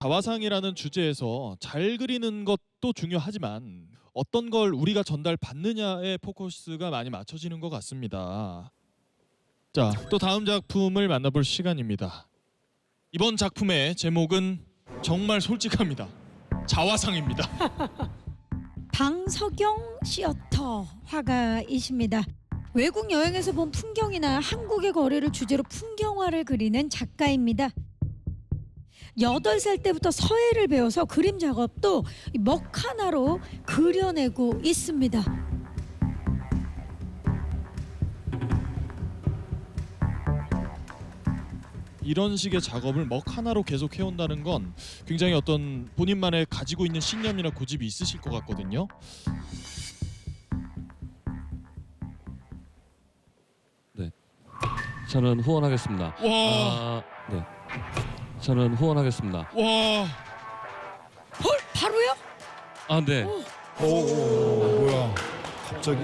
자화상이라는 주제에서 잘 그리는 것도 중요하지만 어떤 걸 우리가 전달받느냐에 포커스가 많이 맞춰지는 것 같습니다. 자, 또 다음 작품을 만나볼 시간입니다. 이번 작품의 제목은 정말 솔직합니다. 자화상입니다. 방석영 시어터 화가이십니다. 외국 여행에서 본 풍경이나 한국의 거리를 주제로 풍경화를 그리는 작가입니다. 여덟 살 때부터 서예를 배워서 그림 작업도 이먹 하나로 그려내고 있습니다. 이런 식의 작업을 먹 하나로 계속 해온다는 건 굉장히 어떤 본인만의 가지고 있는 신념이나 고집이 있으실 것 같거든요. 저는 후원하겠습니다. 와, 아, 네. 저는 후원하겠습니다. 와, 헐 바로요? 아, 네. 오, 오, 뭐야? 갑자기?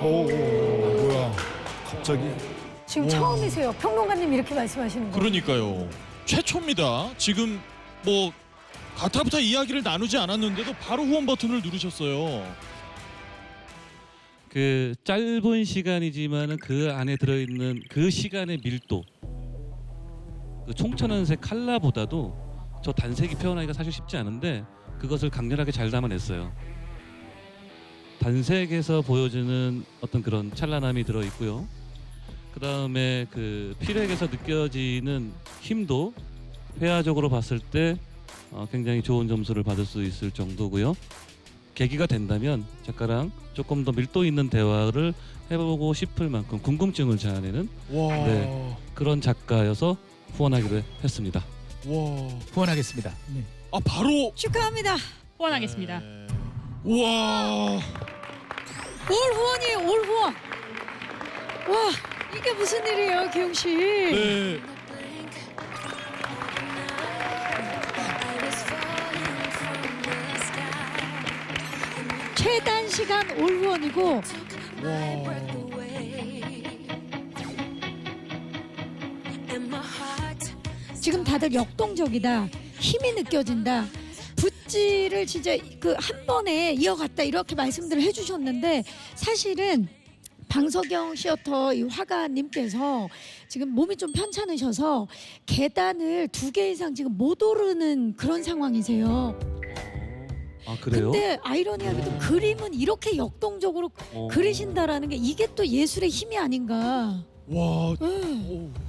오, 뭐야? 갑자기? 지금 와. 처음이세요. 평론가님 이렇게 말씀하시는 거. 그러니까요. 최초입니다. 지금 뭐 가타부터 이야기를 나누지 않았는데도 바로 후원 버튼을 누르셨어요. 그 짧은 시간이지만은 그 안에 들어 있는 그 시간의 밀도. 그 총천연색 칼라보다도 저 단색이 표현하기가 사실 쉽지 않은데 그것을 강렬하게 잘 담아냈어요. 단색에서 보여주는 어떤 그런 찬란함이 들어 있고요. 그 다음에 그 필액에서 느껴지는 힘도 회화적으로 봤을 때 어, 굉장히 좋은 점수를 받을 수 있을 정도고요. 계기가 된다면 작가랑 조금 더 밀도 있는 대화를 해보고 싶을 만큼 궁금증을 자아내는 와, 네. 그런 작가여서 후원하기로 했습니다. 와, 후원하겠습니다. 아 바로 축하합니다. 후원하겠습니다. 네. 와, 올 후원이에요. 올 후원. 와 이게 무슨 일이에요, 기용 씨? 네. 최단 시간 올 후원이고 지금 다들 역동적이다. 힘이 느껴진다. 붓질을 진짜 그 한 번에 이어갔다 이렇게 말씀들을 해주셨는데 사실은 방석영 시어터 이 화가님께서 지금 몸이 좀 편찮으셔서 계단을 두 개 이상 지금 못 오르는 그런 상황이세요. 아 그래요? 근데 아이러니하게도 그림은 이렇게 역동적으로 어. 그리신다라는 게 이게 또 예술의 힘이 아닌가. 와, 음. 오.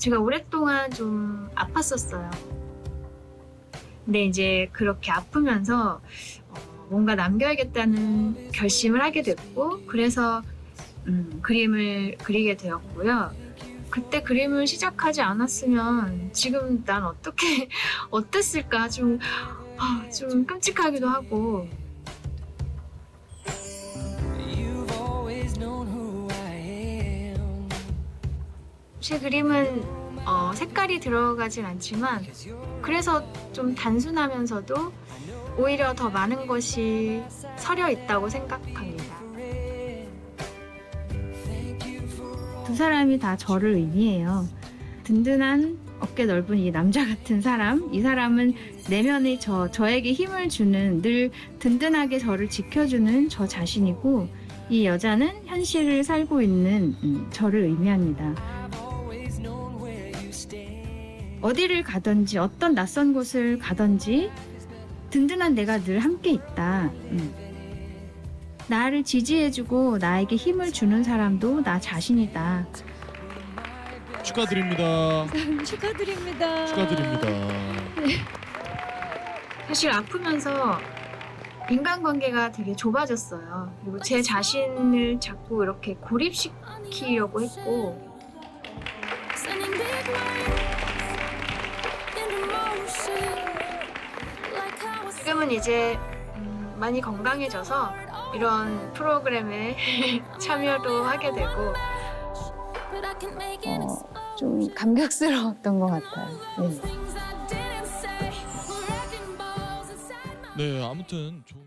제가 오랫동안 좀 아팠었어요. 근데 이제 그렇게 아프면서 어, 뭔가 남겨야겠다는 결심을 하게 됐고, 그래서 음, 그림을 그리게 되었고요. 그때 그림을 시작하지 않았으면 지금 난 어떻게 어땠을까 좀, 아, 좀 끔찍하기도 하고 제 그림은 어, 색깔이 들어가진 않지만 그래서 좀 단순하면서도 오히려 더 많은 것이 서려 있다고 생각합니다. 두 사람이 다 저를 의미해요. 든든한 어깨 넓은 이 남자 같은 사람, 이 사람은 내면의 저, 저에게 힘을 주는 늘 든든하게 저를 지켜주는 저 자신이고, 이 여자는 현실을 살고 있는 음, 저를 의미합니다. 어디를 가든지 어떤 낯선 곳을 가든지 든든한 내가 늘 함께 있다. 음. 나를 지지해주고 나에게 힘을 주는 사람도 나 자신이다. 축하드립니다. 축하드립니다. 축하드립니다. 사실 아프면서 인간관계가 되게 좁아졌어요. 그리고 제 자신을 자꾸 이렇게 고립시키려고 했고 지금은 이제 음, 많이 건강해져서 이런 프로그램에 참여도 하게 되고 어, 좀 감격스러웠던 것 같아요. 네. 네, 아무튼 좋은.